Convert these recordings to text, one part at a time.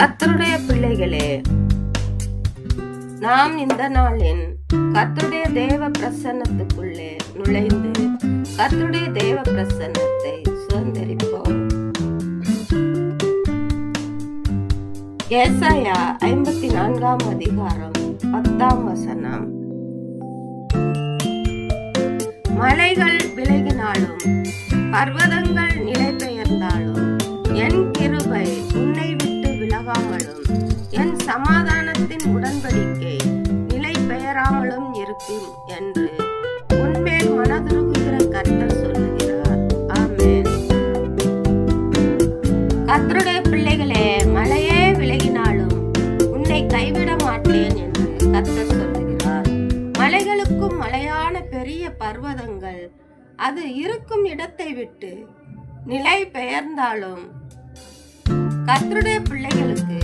கத்தருடைய பிள்ளைகளே நாம் இந்த நாளின் கத்துடைய தேவ பிரசன்னத்துக்குள்ளே நுழைந்து கத்துடைய தேவ பிரசன்னத்தை சுதந்திரிப்போம். ஏசாயா ஐம்பத்தி நான்காம் அதிகாரம் பத்தாம் வசனம். மலைகள் விலகினாலும் பர்வதங்கள் மனதுருகுகிற கர்த்தர் சொல்லுகிறார் ஆமென் கர்த்தருடைய பிள்ளைகளே மலையே விலகினாலும் உன்னை கைவிட மாட்டேன் என்று கர்த்தர் சொல்லுகிறார். மலைகளுக்கும் மலையான பெரிய பர்வதங்கள் அது இருக்கும் இடத்தை விட்டு நிலை பெயர்ந்தாலும் கர்த்தருடைய பிள்ளைகளுக்கு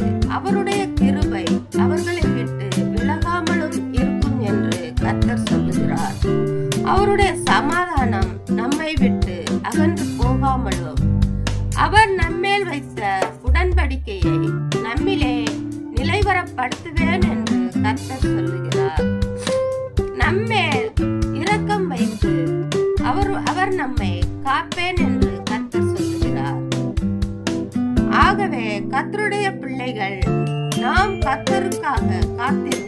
நம்மேல் வைத்த உடன்படிக்கையை நம்மிலே நிலைவரப்படுத்துவேன் என்று கர்த்தர் சொல்லுகிறார். நம்மேல் இரக்கம் வைத்து அவர் அவர் நம்மை காப்பேன் என்று கர்த்தர் சொல்லுகிறார். ஆகவே கத்தருடைய பிள்ளைகள் நாம் கத்தருக்காக காத்திருக்க